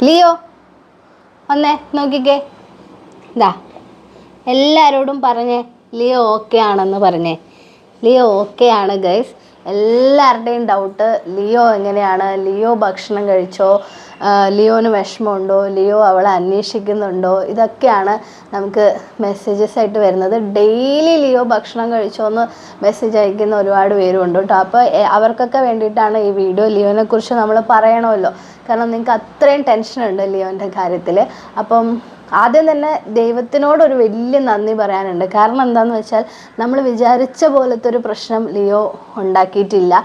Leo ഒന്നേ നോക്കിക്കേ. ഇതാ എല്ലാവരോടും പറഞ്ഞേ ലിയോ ഓക്കെ ആണെന്ന് പറഞ്ഞേ. ലിയോ ഓക്കെ ആണ് ഗൈസ് എല്ലാവരുടെയും ഡൗട്ട് ലിയോ എങ്ങനെയാണ്? ലിയോ ഭക്ഷണം കഴിച്ചോ? ലിയോന് വിഷമമുണ്ടോ? ലിയോ അവളെ അന്വേഷിക്കുന്നുണ്ടോ? ഇതൊക്കെയാണ് നമുക്ക് മെസ്സേജസ് ആയിട്ട് വരുന്നത്. ഡെയിലി ലിയോ ഭക്ഷണം കഴിച്ചോ എന്ന് മെസ്സേജ് അയക്കുന്ന ഒരുപാട് പേരുണ്ട് കേട്ടോ. അപ്പോൾ അവർക്കൊക്കെ വേണ്ടിയിട്ടാണ് ഈ വീഡിയോ ലിയോനെ കുറിച്ച് നമ്മൾ പറയണമല്ലോ. കാരണം നിങ്ങൾക്ക് അത്രയും ടെൻഷനുണ്ട് ലിയോന്റെ കാര്യത്തിൽ. അപ്പം ആദ്യം തന്നെ ദൈവത്തിനോട് ഒരു വലിയ നന്ദി പറയാനുണ്ട്. കാരണം എന്താണെന്ന് വെച്ചാൽ നമ്മൾ വിചാരിച്ച പോലത്തെ ഒരു പ്രശ്നം ലിയോ ഉണ്ടാക്കിയിട്ടില്ല.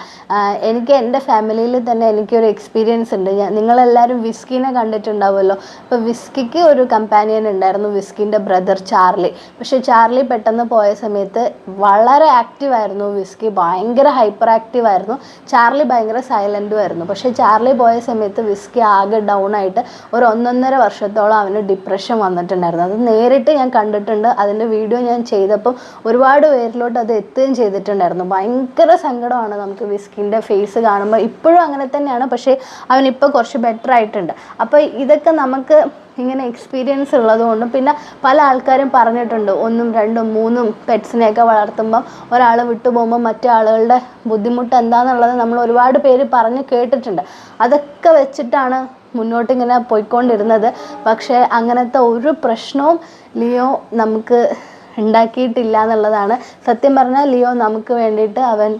എനിക്ക് എന്റെ ഫാമിലിയിൽ തന്നെ എനിക്കൊരു എക്സ്പീരിയൻസ് ഉണ്ട്. ഞാൻ നിങ്ങളെല്ലാവരും വിസ്കിനെ കണ്ടിട്ടുണ്ടാവുമല്ലോ. അപ്പോൾ വിസ്കിക്ക് ഒരു കമ്പാനിയൻ ഉണ്ടായിരുന്നു വിസ്കിന്റെ ബ്രദർ ചാർലി. പക്ഷേ ചാർലി പെട്ടെന്ന് പോയ സമയത്ത് വളരെ ആക്റ്റീവ് ആയിരുന്നു വിസ്കി. ഭയങ്കര ഹൈപ്പർ ആക്റ്റീവ് ആയിരുന്നു ചാർലി ഭയങ്കര സൈലന്റും ആയിരുന്നു. പക്ഷേ ചാർലി പോയ സമയത്ത് വിസ്കി ആകെ ഡൗൺ ആയിട്ട് ഒരു ഒന്നൊന്നര വർഷത്തോളം അവന് ഡിപ്രഷൻ വന്നിട്ടുണ്ടായിരുന്നു. അത് നേരിട്ട് ഞാൻ കണ്ടിട്ടുണ്ട്. അതിന്റെ വീഡിയോ ഞാൻ ചെയ്തപ്പം ഒരുപാട് പേരിലോട്ട് അത് എത്തുകയും ചെയ്തിട്ടുണ്ടായിരുന്നു. ഭയങ്കര സങ്കടമാണ് നമുക്ക് വിസ്കിന്റെ ഫേസ് കാണുമ്പോൾ. ഇപ്പോഴും അങ്ങനെ തന്നെയാണ്. പക്ഷേ അവനിപ്പോൾ കുറച്ച് ബെറ്റർ ആയിട്ടുണ്ട്. അപ്പോൾ ഇതൊക്കെ നമുക്ക് ഇങ്ങനെ എക്സ്പീരിയൻസ് ഉള്ളതുകൊണ്ടും പിന്നെ പല ആൾക്കാരും പറഞ്ഞിട്ടുണ്ട് ഒന്നും രണ്ടും മൂന്നും പെറ്റ്സിനെയൊക്കെ വളർത്തുമ്പം ഒരാൾ വിട്ടുപോകുമ്പോൾ മറ്റു ആളുകളുടെ ബുദ്ധിമുട്ട് എന്താണെന്നുള്ളത് നമ്മൾ ഒരുപാട് പേര് പറഞ്ഞ് കേട്ടിട്ടുണ്ട്. അതൊക്കെ വെച്ചിട്ടാണ് മുന്നോട്ട് ഇങ്ങനെ പോയിക്കൊണ്ടിരുന്നത്. പക്ഷേ അങ്ങനത്തെ ഒരു പ്രശ്നവും ലിയോ നമുക്ക് ഉണ്ടാക്കിയിട്ടില്ല എന്നുള്ളതാണ്. സത്യം പറഞ്ഞാൽ ലിയോ നമുക്ക് വേണ്ടിയിട്ട് അവൻ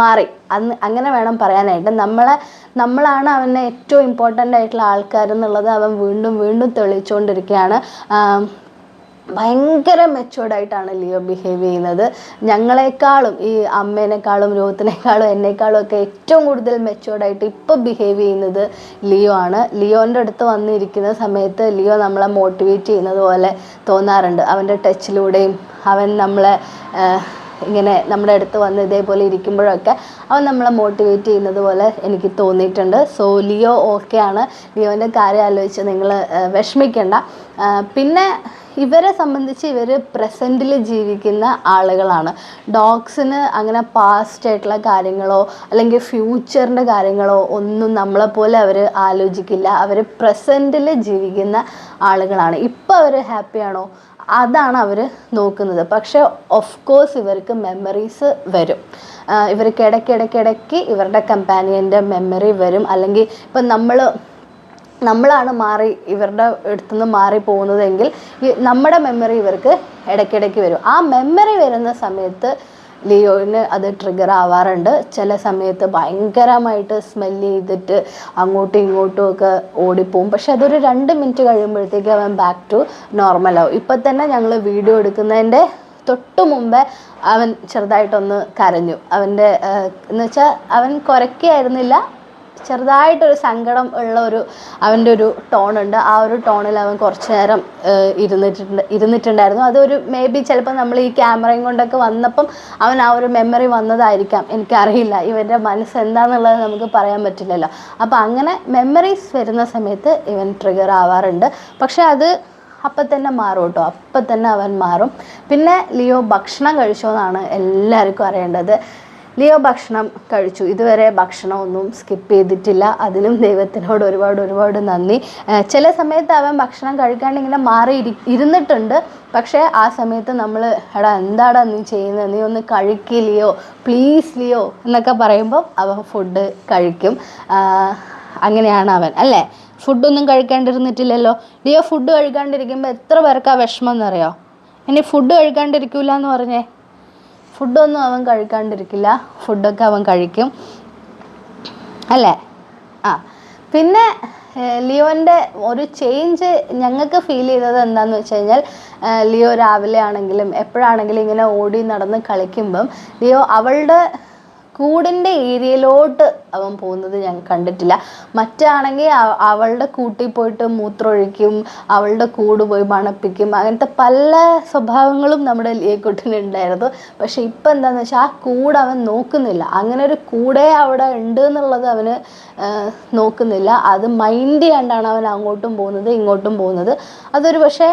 മാറി. അന്ന് അങ്ങനെ വേണം പറയാനായിട്ട്. നമ്മളെ നമ്മളാണ് അവനെ ഏറ്റവും ഇമ്പോർട്ടന്റ് ആയിട്ടുള്ള ആൾക്കാരെന്നുള്ളത് അവൻ വീണ്ടും വീണ്ടും തെളിയിച്ചുകൊണ്ടിരിക്കുകയാണ്. ഭയങ്കര മെച്ചുവേർഡായിട്ടാണ് ലിയോ ബിഹേവ് ചെയ്യുന്നത്. ഞങ്ങളെക്കാളും ഈ അമ്മേനേക്കാളും രോഹത്തിനേക്കാളും എന്നെക്കാളും ഒക്കെ ഏറ്റവും കൂടുതൽ മെച്ചുവേർഡായിട്ട് ഇപ്പോൾ ബിഹേവ് ചെയ്യുന്നത് ലിയോ ആണ്. ലിയോന്റെ അടുത്ത് വന്നിരിക്കുന്ന സമയത്ത് ലിയോ നമ്മളെ മോട്ടിവേറ്റ് ചെയ്യുന്നത് പോലെ തോന്നാറുണ്ട്. അവന്റെ ടച്ചിലൂടെയും അവൻ നമ്മളെ ഇങ്ങനെ നമ്മുടെ അടുത്ത് വന്ന് ഇതേപോലെ ഇരിക്കുമ്പോഴൊക്കെ അവൻ നമ്മളെ മോട്ടിവേറ്റ് ചെയ്യുന്നത് പോലെ എനിക്ക് തോന്നിയിട്ടുണ്ട്. സോ ലിയോ ഓക്കെ ആണ്. ലിയോന്റെ കാര്യം ആലോചിച്ച് നിങ്ങൾ വിഷമിക്കേണ്ട. പിന്നെ ഇവരെ സംബന്ധിച്ച് ഇവർ പ്രസന്റിൽ ജീവിക്കുന്ന ആളുകളാണ്. ഡോഗ്സിന് അങ്ങനെ പാസ്റ്റ് ആയിട്ടുള്ള കാര്യങ്ങളോ അല്ലെങ്കിൽ ഫ്യൂച്ചറിന്റെ കാര്യങ്ങളോ ഒന്നും നമ്മളെപ്പോലെ അവർ ആലോചിക്കില്ല. അവർ പ്രസന്റിൽ ജീവിക്കുന്ന ആളുകളാണ്. ഇപ്പോൾ അവർ ഹാപ്പിയാണോ അതാണ് അവർ നോക്കുന്നത്. പക്ഷെ ഓഫ് കോഴ്സ് ഇവർക്ക് മെമ്മറീസ് വരും. ഇവർക്ക് ഇടയ്ക്കിടയ്ക്കിടയ്ക്ക് ഇവരുടെ കമ്പാനിയന്റെ മെമ്മറി വരും. അല്ലെങ്കിൽ ഇപ്പം നമ്മൾ നമ്മളാണ് മാറി ഇവരുടെ അടുത്തുനിന്ന് മാറി പോകുന്നതെങ്കിൽ നമ്മുടെ മെമ്മറി ഇവർക്ക് ഇടയ്ക്കിടയ്ക്ക് വരും. ആ മെമ്മറി വരുന്ന സമയത്ത് ലിയോന് അത് ട്രിഗർ ആവാറുണ്ട്. ചില സമയത്ത് ഭയങ്കരമായിട്ട് സ്മെൽ ചെയ്തിട്ട് അങ്ങോട്ടും ഇങ്ങോട്ടും ഒക്കെ ഓടിപ്പോവും. പക്ഷെ അതൊരു രണ്ട് മിനിറ്റ് കഴിയുമ്പോഴത്തേക്ക് അവൻ ബാക്ക് ടു നോർമലാവും ഇപ്പം തന്നെ ഞങ്ങൾ വീഡിയോ എടുക്കുന്നതിന്റെ തൊട്ട് മുമ്പേ അവൻ ചെറുതായിട്ടൊന്ന് കരഞ്ഞു. അവന്റെ എന്ന് വെച്ചാൽ അവൻ കുരയ്ക്കായിരുന്നില്ല. ചെറുതായിട്ടൊരു സങ്കടം ഉള്ള ഒരു അവന്റെ ഒരു ടോണുണ്ട് ആ ഒരു ടോണിൽ അവൻ കുറച്ച് നേരം ഇരുന്നിട്ടുണ്ട് ഇരുന്നിട്ടുണ്ടായിരുന്നു. അതൊരു മേ ബി ചിലപ്പോൾ നമ്മൾ ഈ ക്യാമറയും കൊണ്ടൊക്കെ വന്നപ്പം അവൻ ആ ഒരു മെമ്മറി വന്നതായിരിക്കാം. എനിക്കറിയില്ല. ഇവന്റെ മനസ്സ് എന്താണെന്നുള്ളത് നമുക്ക് പറയാൻ പറ്റില്ലല്ലോ. അപ്പോൾ അങ്ങനെ മെമ്മറീസ് വരുന്ന സമയത്ത് ഇവൻ ട്രിഗർ ആവാറുണ്ട്. പക്ഷെ അത് അപ്പം തന്നെ മാറും കേട്ടോ. അപ്പം തന്നെ അവൻ മാറും. പിന്നെ ലിയോ ഭക്ഷണം കഴിച്ചോ എന്നാണ് എല്ലാവർക്കും അറിയേണ്ടത്. ലിയോ ഭക്ഷണം കഴിച്ചു. ഇതുവരെ ഭക്ഷണമൊന്നും സ്കിപ്പ് ചെയ്തിട്ടില്ല. അതിനും ദൈവത്തിനോട് ഒരുപാട് ഒരുപാട് നന്ദി. ചില സമയത്ത് അവൻ ഭക്ഷണം കഴിക്കാണ്ട് ഇങ്ങനെ മാറി ഇരി ഇരുന്നിട്ടുണ്ട്. പക്ഷേ ആ സമയത്ത് നമ്മൾ എടാ എന്താടാ നീ ചെയ്യുന്നത് നീ ഒന്ന് കഴിക്കില്ലയോ പ്ലീസ് ലിയോ. എന്നൊക്കെ പറയുമ്പോൾ അവൻ ഫുഡ് കഴിക്കും. അങ്ങനെയാണ് അവൻ അല്ലേ? ഫുഡൊന്നും കഴിക്കാണ്ടിരുന്നിട്ടില്ലല്ലോ. ലിയോ ഫുഡ് കഴിക്കാണ്ടിരിക്കുമ്പോൾ എത്ര പേർക്കാ വിഷമം എന്നറിയോ? ഇനി ഫുഡ് കഴിക്കാണ്ടിരിക്കൂല എന്ന് പറഞ്ഞേ. ഫുഡൊന്നും അവൻ കഴിക്കാണ്ടിരിക്കില്ല. ഫുഡൊക്കെ അവൻ കഴിക്കും. അല്ലേ? ആ. പിന്നെ ലിയോന്റെ ഒരു ചേഞ്ച് ഞങ്ങൾക്ക് ഫീൽ ചെയ്തത് എന്താണെന്ന് വെച്ച് കഴിഞ്ഞാൽ ലിയോ രാവിലെ ആണെങ്കിലും എപ്പോഴാണെങ്കിലും ഇങ്ങനെ ഓടി നടന്ന് കളിക്കുമ്പം ലിയോ അവളുടെ കൂടിന്റെ ഏരിയയിലോട്ട് അവൻ പോകുന്നത് ഞാൻ കണ്ടിട്ടില്ല. മറ്റാണെങ്കിൽ അവളുടെ കൂട്ടിൽ പോയിട്ട് മൂത്രമൊഴിക്കും അവളുടെ കൂട് പോയി മണപ്പിക്കും അങ്ങനത്തെ പല സ്വഭാവങ്ങളും നമ്മുടെ ലിയക്കുട്ടിനുണ്ടായിരുന്നു പക്ഷെ ഇപ്പം എന്താണെന്ന് വെച്ചാൽ ആ കൂട് അവൻ നോക്കുന്നില്ല. അങ്ങനെ ഒരു കൂടെ അവിടെ ഉണ്ട് എന്നുള്ളത് അവന് നോക്കുന്നില്ല. അത് മൈൻഡ് ചെയ്യാണ്ടാണ് അവൻ അങ്ങോട്ടും പോകുന്നത് ഇങ്ങോട്ടും പോകുന്നത്. അതൊരു പക്ഷേ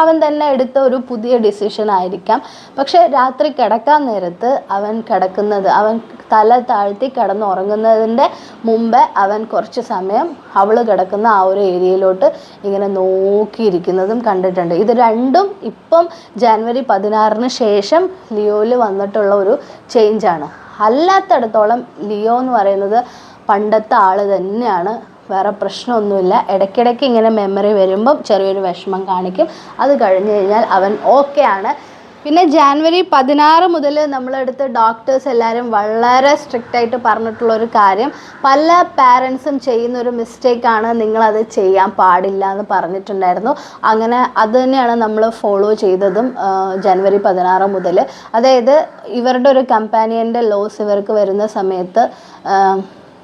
അവൻ തന്നെ എടുത്ത ഒരു പുതിയ ഡിസിഷൻ ആയിരിക്കാം. പക്ഷെ രാത്രി കിടക്കാൻ നേരത്ത് അവൻ കിടക്കുന്നത് അവൻ തല താഴ്ത്തി കിടന്നുറങ്ങുന്നതിന്റെ മുമ്പേ അവൻ കുറച്ച് സമയം അവൾ കിടക്കുന്ന ആ ഒരു ഏരിയയിലോട്ട് ഇങ്ങനെ നോക്കിയിരിക്കുന്നതും കണ്ടിട്ടുണ്ട്. ഇത് രണ്ടും ഇപ്പം ജാനുവരി പതിനാറിന് ശേഷം ലിയോയിൽ വന്നിട്ടുള്ള ഒരു ചേഞ്ചാണ് അല്ലാത്തടത്തോളം ലിയോ എന്ന് പറയുന്നത് പണ്ടത്തെ ആൾ തന്നെയാണ്. വേറെ പ്രശ്നമൊന്നുമില്ല. ഇടയ്ക്കിടയ്ക്ക് ഇങ്ങനെ മെമ്മറി വരുമ്പം ചെറിയൊരു വിഷമം കാണിക്കും. അത് കഴിഞ്ഞ് കഴിഞ്ഞാൽ അവൻ ഓക്കെ ആണ്. പിന്നെ ജാനുവരി പതിനാറ് മുതൽ നമ്മളെടുത്ത് ഡോക്ടേഴ്സ് എല്ലാവരും വളരെ സ്ട്രിക്റ്റ് ആയിട്ട് പറഞ്ഞിട്ടുള്ള ഒരു കാര്യം പല പാരൻസും ചെയ്യുന്ന ഒരു മിസ്റ്റേക്കാണ് നിങ്ങളത് ചെയ്യാൻ പാടില്ല എന്ന് പറഞ്ഞിട്ടുണ്ടായിരുന്നു. അങ്ങനെ അത് തന്നെയാണ് നമ്മൾ ഫോളോ ചെയ്തതും ജനുവരി പതിനാറ് മുതൽ. അതായത് ഇവരുടെ ഒരു കമ്പാനിയന്റെ ലോസ് ഇവർക്ക് വരുന്ന സമയത്ത്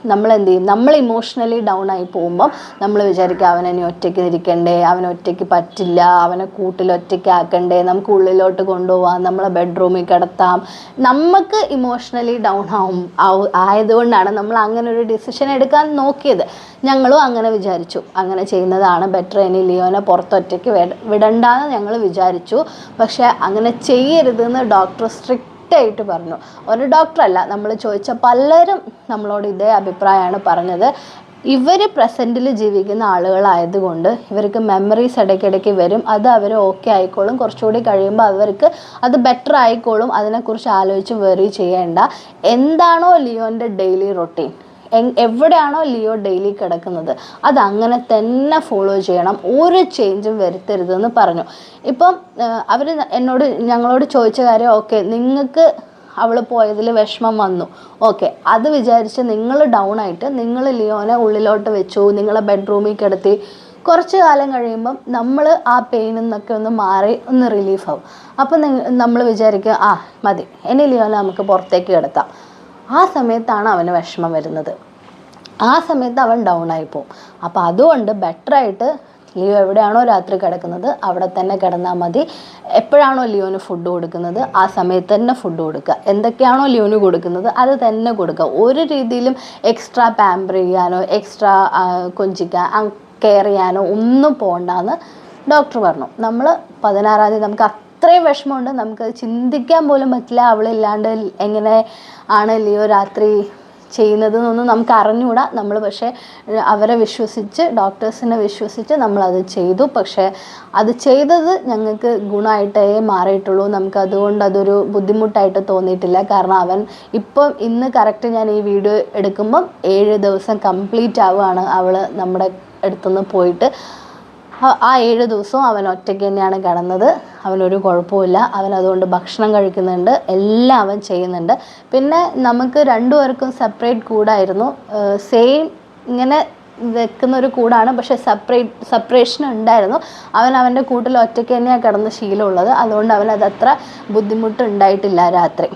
നമ്മൾ എന്ത് ചെയ്യും നമ്മൾ ഇമോഷണലി ഡൗൺ ആയി പോകുമ്പം നമ്മൾ വിചാരിക്കുക ഇനി ഒറ്റയ്ക്ക് ഇരിക്കണ്ടേ അവൻ ഒറ്റയ്ക്ക് പറ്റില്ല അവനെ കൂട്ടിൽ ഒറ്റയ്ക്ക് ആക്കണ്ടേ നമുക്ക് ഉള്ളിലോട്ട് കൊണ്ടുപോകാം നമ്മളെ ബെഡ്റൂമിൽ കിടത്താം. നമുക്ക് ഇമോഷണലി ഡൗൺ ആവും ആയതുകൊണ്ടാണ് നമ്മൾ അങ്ങനെ ഒരു ഡിസിഷൻ എടുക്കാൻ നോക്കിയത്. ഞങ്ങളും അങ്ങനെ വിചാരിച്ചു. അങ്ങനെ ചെയ്യുന്നതാണ് ബെറ്റർ ഇനി ലിയോനെ പുറത്തൊറ്റയ്ക്ക് വിടണ്ടാന്ന് ഞങ്ങൾ വിചാരിച്ചു. പക്ഷേ അങ്ങനെ ചെയ്യരുതെന്ന് ഡോക്ടർ സ്ട്രിക്റ്റ് ആയിട്ട് പറഞ്ഞു. ഒരു ഡോക്ടറല്ല നമ്മൾ ചോദിച്ച പലരും നമ്മളോട് ഇതേ അഭിപ്രായമാണ് പറഞ്ഞത്. ഇവർ പ്രസന്റിൽ ജീവിക്കുന്ന ആളുകളായതുകൊണ്ട് ഇവർക്ക് മെമ്മറീസ് ഇടയ്ക്കിടയ്ക്ക് വരും. അത് അവർ ഓക്കെ ആയിക്കോളും. കുറച്ചുകൂടി കഴിയുമ്പോൾ അവർക്ക് അത് ബെറ്റർ ആയിക്കോളും. അതിനെക്കുറിച്ച് ആലോചിച്ച് വെറി ചെയ്യേണ്ട. എന്താണോ ലിയോന്റെ ഡെയിലി റൊട്ടീൻ എവിടെയാണോ ലിയോ ഡെയിലി കിടക്കുന്നത്. അത് അങ്ങനെ തന്നെ ഫോളോ ചെയ്യണം. ഒരു ചേഞ്ചും വരുത്തരുതെന്ന് പറഞ്ഞു. ഇപ്പം അവർ എന്നോട് ഞങ്ങളോട് ചോദിച്ച കാര്യം ഓക്കെ നിങ്ങൾക്ക് അവൾ പോയതിൽ വിഷമം വന്നു. ഓക്കെ അത് വിചാരിച്ച് നിങ്ങൾ ഡൗൺ ആയിട്ട് നിങ്ങൾ ലിയോനെ ഉള്ളിലോട്ട് വെച്ചു നിങ്ങളെ ബെഡ്റൂമിൽ കിടത്തി. കുറച്ച് കാലം കഴിയുമ്പം നമ്മൾ ആ പെയിനിൽ നിന്നൊക്കെ ഒന്ന് മാറി ഒന്ന് റിലീഫാവും അപ്പം നമ്മൾ വിചാരിക്കുക ആ മതി. ഇനി ലിയോനെ നമുക്ക് പുറത്തേക്ക് കിടത്താം. ആ സമയത്താണ് അവന് വിഷമം വരുന്നത്. ആ സമയത്ത് അവൻ ഡൗൺ ആയി പോകും അപ്പോൾ അതുകൊണ്ട് ബെറ്ററായിട്ട് ലിയോ എവിടെയാണോ രാത്രി കിടക്കുന്നത് അവിടെ തന്നെ കിടന്നാൽ മതി. എപ്പോഴാണോ ലിയോന് ഫുഡ് കൊടുക്കുന്നത് ആ സമയത്ത് തന്നെ ഫുഡ് കൊടുക്കുക. എന്തൊക്കെയാണോ ലിയോന് കൊടുക്കുന്നത് അത് തന്നെ കൊടുക്കുക. ഒരു രീതിയിലും എക്സ്ട്രാ പാമ്പർ ചെയ്യാനോ എക്സ്ട്രാ കൊഞ്ചിക്കാൻ കെയർ ചെയ്യാനോ ഒന്നും പോകണ്ടെന്ന് ഡോക്ടർ പറഞ്ഞു. നമ്മൾ പതിനാറാം തീയതി നമുക്ക് അത്രയും വിഷമമുണ്ട്. നമുക്ക് ചിന്തിക്കാൻ പോലും പറ്റില്ല. അവളില്ലാണ്ട് എങ്ങനെ ആണ് ലിയോ രാത്രി ചെയ്യുന്നത് എന്നൊന്നും നമുക്ക് അറിഞ്ഞുകൂടാ. നമ്മൾ പക്ഷേ അവരെ വിശ്വസിച്ച് ഡോക്ടേഴ്സിനെ വിശ്വസിച്ച് നമ്മളത് ചെയ്തു. പക്ഷേ അത് ചെയ്തത് ഞങ്ങൾക്ക് ഗുണമായിട്ടേ മാറിയിട്ടുള്ളൂ. നമുക്ക് അതുകൊണ്ട് അതൊരു ബുദ്ധിമുട്ടായിട്ട് തോന്നിയിട്ടില്ല. കാരണം അവൻ ഇപ്പം ഇന്ന് കറക്റ്റ് ഞാൻ ഈ വീഡിയോ എടുക്കുമ്പം ഏഴ് ദിവസം കംപ്ലീറ്റ് ആവുകയാണ് അവൾ നമ്മുടെ അടുത്തുനിന്ന് പോയിട്ട്. ആ- ഏഴ് ദിവസവും അവൻ ഒറ്റയ്ക്ക് തന്നെയാണ് കിടന്നത്. അവനൊരു കുഴപ്പമില്ല അവൻ അതുകൊണ്ട് ഭക്ഷണം കഴിക്കുന്നുണ്ട്. എല്ലാം അവൻ ചെയ്യുന്നുണ്ട്. പിന്നെ നമുക്ക് രണ്ടുപേർക്കും സെപ്പറേറ്റ് കൂടായിരുന്നു. സെയിം ഇങ്ങനെ വെക്കുന്ന ഒരു കൂടാണ്. പക്ഷെ സെപ്പറേറ്റ് സെപ്പറേഷൻ ഉണ്ടായിരുന്നു. അവൻ അവന്റെ കൂട്ടിൽ ഒറ്റയ്ക്ക് തന്നെയാണ് കിടന്ന് ശീലമുള്ളത്. അതുകൊണ്ട് അവൻ അതത്ര ബുദ്ധിമുട്ടുണ്ടായിട്ടില്ല രാത്രി.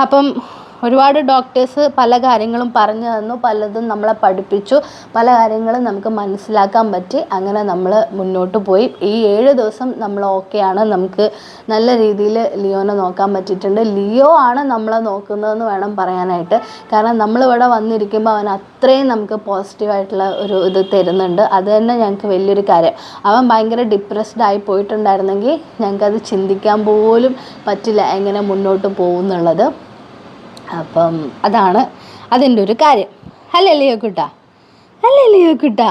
അപ്പം ഒരുപാട് ഡോക്ടേഴ്സ് പല കാര്യങ്ങളും പറഞ്ഞു തന്നു പലതും നമ്മളെ പഠിപ്പിച്ചു പല കാര്യങ്ങളും നമുക്ക് മനസ്സിലാക്കാൻ പറ്റി. അങ്ങനെ നമ്മൾ മുന്നോട്ട് പോയി. ഈ ഏഴ് ദിവസം നമ്മൾ ഓക്കെയാണ് നമുക്ക് നല്ല രീതിയിൽ ലിയോനെ നോക്കാൻ പറ്റിയിട്ടുണ്ട്. ലിയോ ആണ് നമ്മളെ നോക്കുന്നതെന്ന് വേണം പറയാനായിട്ട്. കാരണം നമ്മളിവിടെ വന്നിരിക്കുമ്പോൾ അവൻ അത്രയും നമുക്ക് പോസിറ്റീവായിട്ടുള്ള ഒരു ഇത് തരുന്നുണ്ട്. അത് തന്നെ ഞങ്ങൾക്ക് വലിയൊരു കാര്യം. അവൻ ഭയങ്കര ഡിപ്രസ്ഡ് ആയി പോയിട്ടുണ്ടായിരുന്നെങ്കിൽ ഞങ്ങൾക്കത് ചിന്തിക്കാൻ പോലും പറ്റില്ല എങ്ങനെ മുന്നോട്ട് പോകുന്നുള്ളത്. അപ്പം അതാണ് അതിന്റെ ഒരു കാര്യം. അല്ലേ ലിയോ കുട്ടാ അല്ലേ ലിയോ കുട്ടാ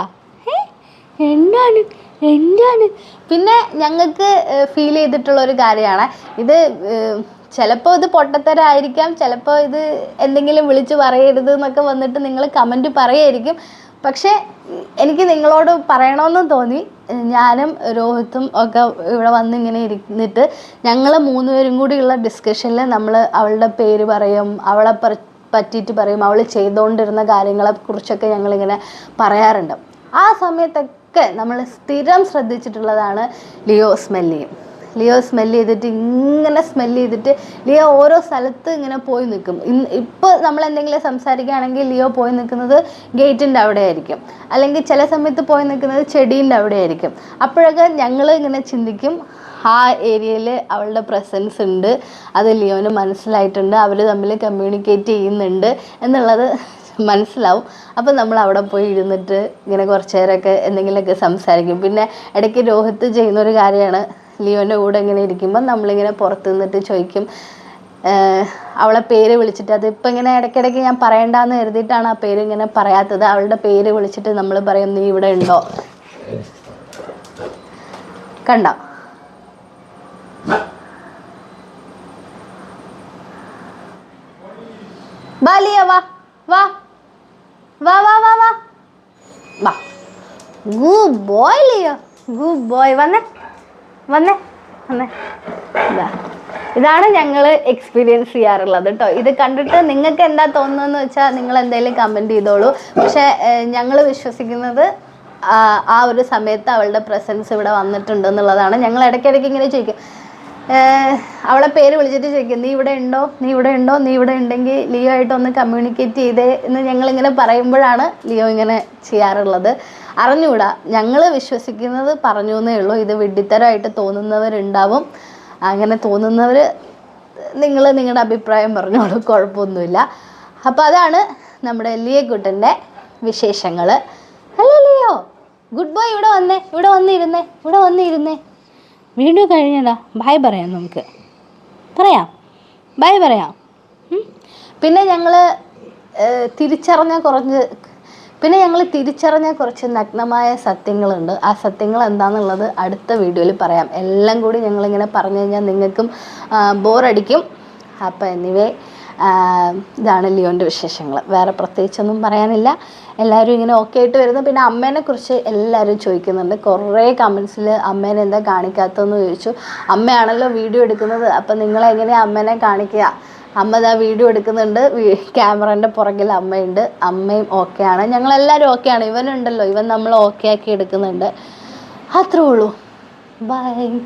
എന്താണ്? എന്താണ്? പിന്നെ ഞങ്ങൾക്ക് ഫീൽ ചെയ്തിട്ടുള്ള ഒരു കാര്യമാണ്. ഇത് ചിലപ്പോൾ ഇത് പൊട്ടത്തരായിരിക്കാം ചിലപ്പോൾ ഇത് എന്തെങ്കിലും വിളിച്ച് പറയരുത് എന്നൊക്കെ വന്നിട്ട് നിങ്ങൾ കമന്റ് പറയായിരിക്കും പക്ഷേ എനിക്ക് നിങ്ങളോട് പറയണമെന്ന് തോന്നി. ഞാനും രോഹിത്തും ഒക്കെ ഇവിടെ വന്ന് ഇങ്ങനെ ഇരുന്നിട്ട് ഞങ്ങൾ മൂന്നുപേരും കൂടിയുള്ള ഡിസ്കഷനിൽ നമ്മൾ അവളുടെ പേര് പറയും അവളെ പറി പറ്റിയിട്ട് പറയും അവൾ ചെയ്തുകൊണ്ടിരുന്ന കാര്യങ്ങളെ കുറിച്ചൊക്കെ ഞങ്ങളിങ്ങനെ പറയാറുണ്ട്. ആ സമയത്തൊക്കെ നമ്മൾ സ്ഥിരം ശ്രദ്ധിച്ചിട്ടുള്ളതാണ് ലിയോ സ്മെല്ല് ചെയ്യും ലിയോ സ്മെല്ല് ചെയ്തിട്ട് ഇങ്ങനെ സ്മെല്ല് ചെയ്തിട്ട് ലിയോ ഓരോ സ്ഥലത്ത് ഇങ്ങനെ പോയി നിൽക്കും. ഇന്ന് ഇപ്പോൾ നമ്മൾ എന്തെങ്കിലും സംസാരിക്കുകയാണെങ്കിൽ ലിയോ പോയി നിൽക്കുന്നത് ഗേറ്റിന്റെ അവിടെ ആയിരിക്കും അല്ലെങ്കിൽ ചില സമയത്ത് പോയി നിൽക്കുന്നത് ചെടീന്റെ അവിടെ ആയിരിക്കും അപ്പോഴൊക്കെ ഞങ്ങൾ ഇങ്ങനെ ചിന്തിക്കും ആ ഏരിയയിൽ അവളുടെ പ്രസൻസ് ഉണ്ട് അത് ലിയോന് മനസ്സിലായിട്ടുണ്ട് അവർ തമ്മിൽ കമ്മ്യൂണിക്കേറ്റ് ചെയ്യുന്നുണ്ട് എന്നുള്ളത് മനസ്സിലാവും. അപ്പം നമ്മൾ അവിടെ പോയി ഇരുന്നിട്ട് ഇങ്ങനെ കുറച്ച് നേരമൊക്കെ എന്തെങ്കിലുമൊക്കെ സംസാരിക്കും. പിന്നെ ഇടയ്ക്ക് രോഹിത്ത് ചെയ്യുന്നൊരു കാര്യമാണ്. ലിയോന്റെ കൂടെ ഇങ്ങനെ ഇരിക്കുമ്പോൾ നമ്മളിങ്ങനെ പുറത്ത് നിന്നിട്ട് ചോദിക്കും അവളെ പേര് വിളിച്ചിട്ട് അത് ഇപ്പം ഇങ്ങനെ ഇടയ്ക്കിടയ്ക്ക് ഞാൻ പറയണ്ടെന്ന് കരുതിയിട്ടാണ് ആ പേര് ഇങ്ങനെ പറയാത്തത്. അവളുടെ പേര് വിളിച്ചിട്ട് നമ്മൾ പറയും നീ ഇവിടെ ഉണ്ടോ? കണ്ടോ? വാ വാ വാ വാ വാ വാ വാ വാ. Good boy Leo. Good boy. വന്നേ. വന്നേ വന്നേ. ഇതാ. ഇതാണ് ഞങ്ങൾ എക്സ്പീരിയൻസ് ചെയ്യാറുള്ളത് കേട്ടോ ഇത് കണ്ടിട്ട് നിങ്ങൾക്ക് എന്താ തോന്നുന്നതെന്ന് വെച്ചാൽ നിങ്ങൾ എന്തെങ്കിലും കമന്റ് ചെയ്തോളൂ. പക്ഷേ ഞങ്ങൾ വിശ്വസിക്കുന്നത് ആ ഒരു സമയത്ത് അവളുടെ പ്രസൻസ് ഇവിടെ വന്നിട്ടുണ്ട് എന്നുള്ളതാണ്. ഞങ്ങൾ ഇടയ്ക്കിടയ്ക്ക് ഇങ്ങനെ ചോദിക്കും അവളെ പേര് വിളിച്ചിട്ട് ചോദിക്കും നീ ഇവിടെ ഉണ്ടോ? നീ ഇവിടെ ഉണ്ടോ? നീ ഇവിടെ ഉണ്ടെങ്കിൽ ലിയോ ആയിട്ട് ഒന്ന് കമ്മ്യൂണിക്കേറ്റ് ചെയ്തേ എന്ന് ഞങ്ങൾ ഇങ്ങനെ പറയുമ്പോഴാണ് ലിയോ ഇങ്ങനെ ചെയ്യാറുള്ളത്. അറിഞ്ഞുകൂടാ ഞങ്ങൾ വിശ്വസിക്കുന്നത് പറഞ്ഞു എന്നേ ഉള്ളൂ. ഇത് വിഡ്ഢിത്തരമായിട്ട് തോന്നുന്നവരുണ്ടാവും. അങ്ങനെ തോന്നുന്നവർ നിങ്ങൾ നിങ്ങളുടെ അഭിപ്രായം പറഞ്ഞോളൂ കുഴപ്പമൊന്നുമില്ല. അപ്പോൾ അതാണ് നമ്മുടെ ലിയക്കുട്ടന്റെ വിശേഷങ്ങൾ അല്ലേ ലിയോ? ഗുഡ് ബോയ് ഇവിടെ വന്നേ ഇവിടെ വന്നിരുന്നേ ഇവിടെ വന്നിരുന്നേ. വീഡിയോ കഴിഞ്ഞതാ ബായ് പറയാം നമുക്ക്. പറയാം. ബായ് പറയാം. പിന്നെ ഞങ്ങൾ തിരിച്ചറിഞ്ഞ കുറച്ച് പിന്നെ ഞങ്ങൾ തിരിച്ചറിഞ്ഞ കുറച്ച് നഗ്നമായ സത്യങ്ങളുണ്ട്. ആ സത്യങ്ങൾ എന്താണെന്നുള്ളത് അടുത്ത വീഡിയോയിൽ പറയാം. എല്ലാം കൂടി ഞങ്ങളിങ്ങനെ പറഞ്ഞു കഴിഞ്ഞാൽ നിങ്ങൾക്കും ബോറടിക്കും അപ്പോൾ എനിവേ ഇതാണ് ലിയോന്റെ വിശേഷങ്ങൾ വേറെ പ്രത്യേകിച്ചൊന്നും പറയാനില്ല. എല്ലാവരും ഇങ്ങനെ ഓക്കെ ആയിട്ട് വരുന്നു. പിന്നെ അമ്മേനെ കുറിച്ച് എല്ലാവരും ചോദിക്കുന്നുണ്ട്. കുറേ കമൻസിൽ അമ്മേനെ എന്താ കാണിക്കാത്തതെന്ന് ചോദിച്ചു. അമ്മയാണല്ലോ വീഡിയോ എടുക്കുന്നത്. അപ്പം നിങ്ങളെങ്ങനെയാണ് അമ്മേനെ കാണിക്കുക? അമ്മ ഇതാ വീഡിയോ എടുക്കുന്നുണ്ട്. ക്യാമറേന്റെ പുറകിൽ അമ്മയുണ്ട്. അമ്മയും ഓക്കെയാണ് ഞങ്ങളെല്ലാവരും ഓക്കെയാണ് ഇവനുണ്ടല്ലോ. ഇവൻ നമ്മൾ ഓക്കെ ആക്കി എടുക്കുന്നുണ്ട്. അത്രേ ഉള്ളൂ. ബൈ